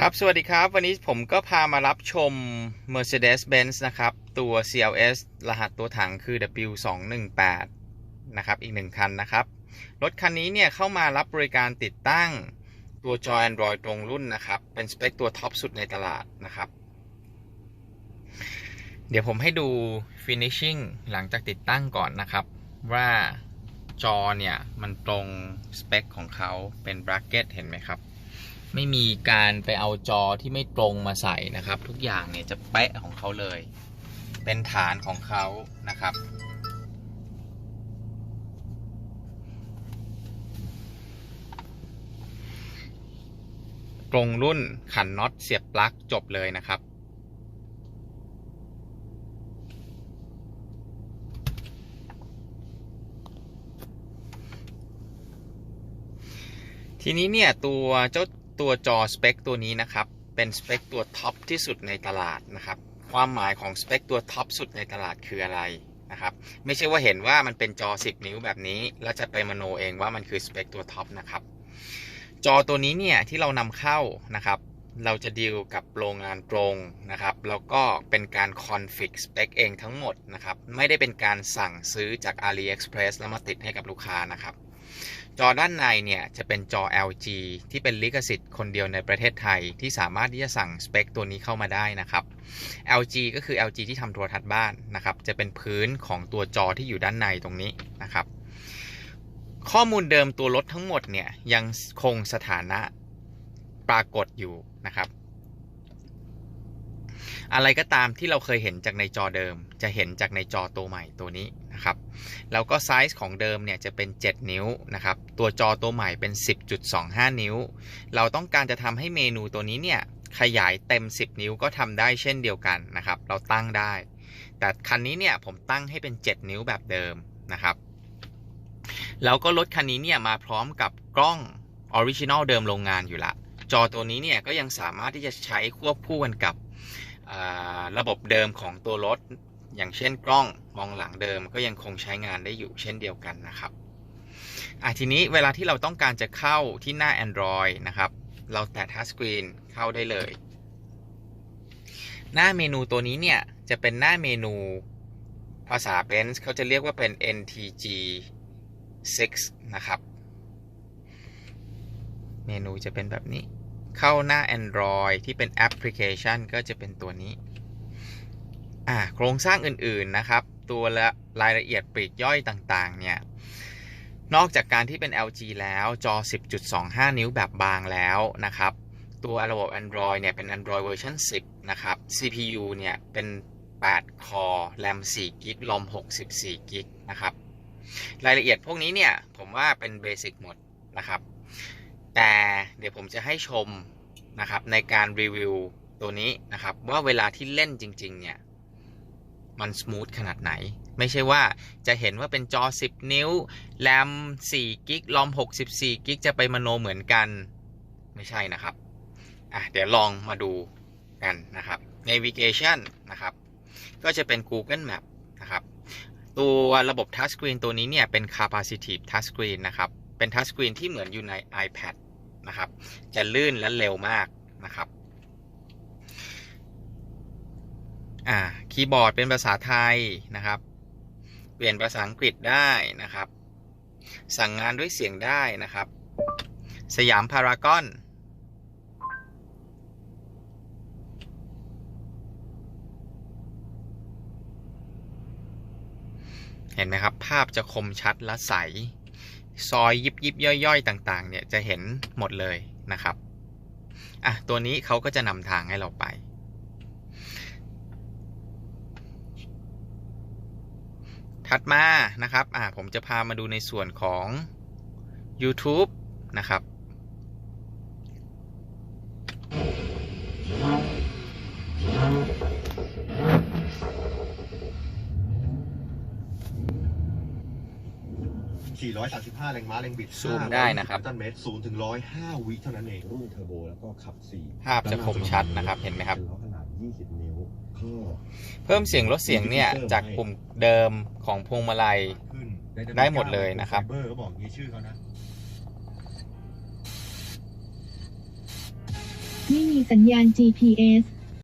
ครับ สวัสดีครับ วันนี้ผมก็พามารับชม Mercedes-Benz นะครับ ตัว CLS รหัสตัวถังคือ W218 นะครับ อีกหนึ่งคันนะครับ รถคันนี้เนี่ยเข้ามารับบริการติดตั้งตัวจอ Android ตรงรุ่นนะครับ เป็นสเปคตัวท็อปสุดในตลาดนะครับ เดี๋ยวผมให้ดู finishing หลังจากติดตั้งก่อนนะครับ ว่าจอเนี่ย มันตรงสเปคของเขาเป็น bracket เห็นไหมครับ ไม่มีการไปเอาจอที่ไม่ตรงมาใส่นะครับ ทุกอย่างเนี่ยจะเป๊ะของเขาเลย เป็นฐานของเขานะครับตรงรุ่นขันน็อตเสียบปลั๊กจบเลยนะครับทีนี้เนี่ยตัวเจ้า ตัวจอสเปคตัวนี้นะครับ เป็นสเปคตัวท็อปที่สุดในตลาดนะครับ ความหมายของสเปคตัวท็อปสุดในตลาดคืออะไรนะครับ ไม่ใช่ว่าเห็นว่ามันเป็นจอ 10 นิ้วแบบนี้ แล้วจะไปมโนเองว่ามันคือสเปคตัวท็อปนะครับ จอตัวนี้เนี่ยที่เรานำเข้านะครับ เราจะดีลกับโรงงานตรงนะครับ แล้วก็เป็นการคอนฟิกสเปคเองทั้งหมดนะครับ ไม่ได้เป็นการสั่งซื้อจาก AliExpress แล้วมาติดให้กับลูกค้านะครับ จอด้านในเนี่ยจะเป็นจอ LG ที่เป็นลิขสิทธิ์คนเดียวในประเทศไทย ที่สามารถที่จะสั่งสเปคตัวนี้เข้ามาได้นะครับ LG ก็คือ LG ที่ทำโทรทัศน์บ้านนะครับ จะเป็นพื้นของตัวจอที่อยู่ด้านในตรงนี้นะครับ ข้อมูลเดิมตัวรถทั้งหมดเนี่ยยังคงสถานะ ปรากฏอยู่นะครับ อะไรก็ตามที่เราเคยเห็นจากในจอเดิม จะเห็นจากในจอตัวใหม่ตัวนี้นะครับแล้วก็ไซส์ของเดิมเนี่ยจะเป็น 7 นิ้วนะครับตัวจอตัวใหม่เป็น 10.25 นิ้ว เราต้องการจะทำให้เมนูตัวนี้เนี่ยขยายเต็ม 10 นิ้วก็ทำได้เช่นเดียวกันนะครับ เราตั้งได้ แต่คันนี้เนี่ยผมตั้งให้เป็น 7 นิ้วแบบเดิมนะครับแล้วก็รถคันนี้เนี่ยมาพร้อมกับกล้องออริจินอลเดิมโรงงานอยู่ละ จอตัวนี้เนี่ยก็ยังสามารถที่จะใช้ควบคู่กันกับระบบเดิมของตัวรถ อย่างเช่นกล้องมองหลังเดิมก็ยังคงใช้งานได้อยู่เช่นเดียวกันนะครับอะทีนี้เวลาที่เราต้องการจะเข้าที่หน้า Android นะครับ เราแตะทัชสกรีนเข้าได้เลย หน้าเมนูตัวนี้เนี่ย จะเป็นหน้าเมนูภาษา Benz เขาจะเรียกว่าเป็น NTG 6 นะครับ เมนูจะเป็นแบบนี้ เข้าหน้า Android ที่เป็นแอปพลิเคชันก็จะเป็นตัวนี้อ่าโครงสร้างอื่นๆนะครับ ตัวละรายละเอียดปลีกย่อยต่างๆ เนี่ย นอกจากการที่เป็น LG แล้วจอ 10.25 นิ้วแบบบางแล้วนะครับ ตัวระบบ Android เนี่ย เป็น Android เวอร์ชัน10 นะครับ CPU เนี่ย เป็น 8 คอ RAM 4กิก ROM 64กิกนะครับ รายละเอียดพวกนี้เนี่ย ผมว่าเป็นเบสิกหมดนะครับ แต่เดี๋ยวผมจะให้ชมนะครับในการรีวิวตัวนี้นะครับว่าเวลาที่เล่นจริง ๆ เนี่ย มันส o t h ขนาดไหน ไม่ใช่ว่าจะเห็นว่าเป็นจอ 10 นิ้ว แรม4กิกลอม 64กิกจะไปมโนเหมือนกัน ไม่ใช่นะครับ อะเดี๋ยวลองมาดูกันนะครับ navigation นะครับ ก็จะเป็น Google Map นะครับ ตัวระบบ Touch Screen ตัวนี้เนี่ยเป็น capacitive touch screen นะครับ เป็น Touch Screen ที่เหมือนอยู่ใน iPad นะครับ จะลื่นและเร็วมากนะครับอ่าคีย์บอร์ดเป็นภาษาไทยนะครับ เปลี่ยนภาษาอังกฤษได้นะครับ สั่งงานด้วยเสียงได้นะครับ สยามพารากอนเห็นไหมครับ ภาพจะคมชัดและใส ซอยยิบยิบย่อยๆ ต่างๆ เนี่ยจะเห็นหมดเลยนะครับอะตัวนี้เขาก็จะนำทางให้เราไป ถัดมานะครับอ่าผมจะพามาดูในส่วนของ YouTube นะครับ 435 แรงม้าแรงบิดซูมได้นะครับ ตันเมตรศูนย์ถึงร้อยห้าวิเท่านั้นเอง รุ่นเทอร์โบแล้วก็ขับสี่ภาพจะคมชัดนะครับ เห็นไหมครับเป็นล้อขนาด 20 นิ้วก็เพิ่มเสียงลดเสียงเนี่ย จากปุ่มเดิมของพวงมาลัยขึ้นได้หมดเลยนะครับไฟเบอร์ก็บอกงี้ชื่อเขานะไม่มีมีสัญญาณ GPS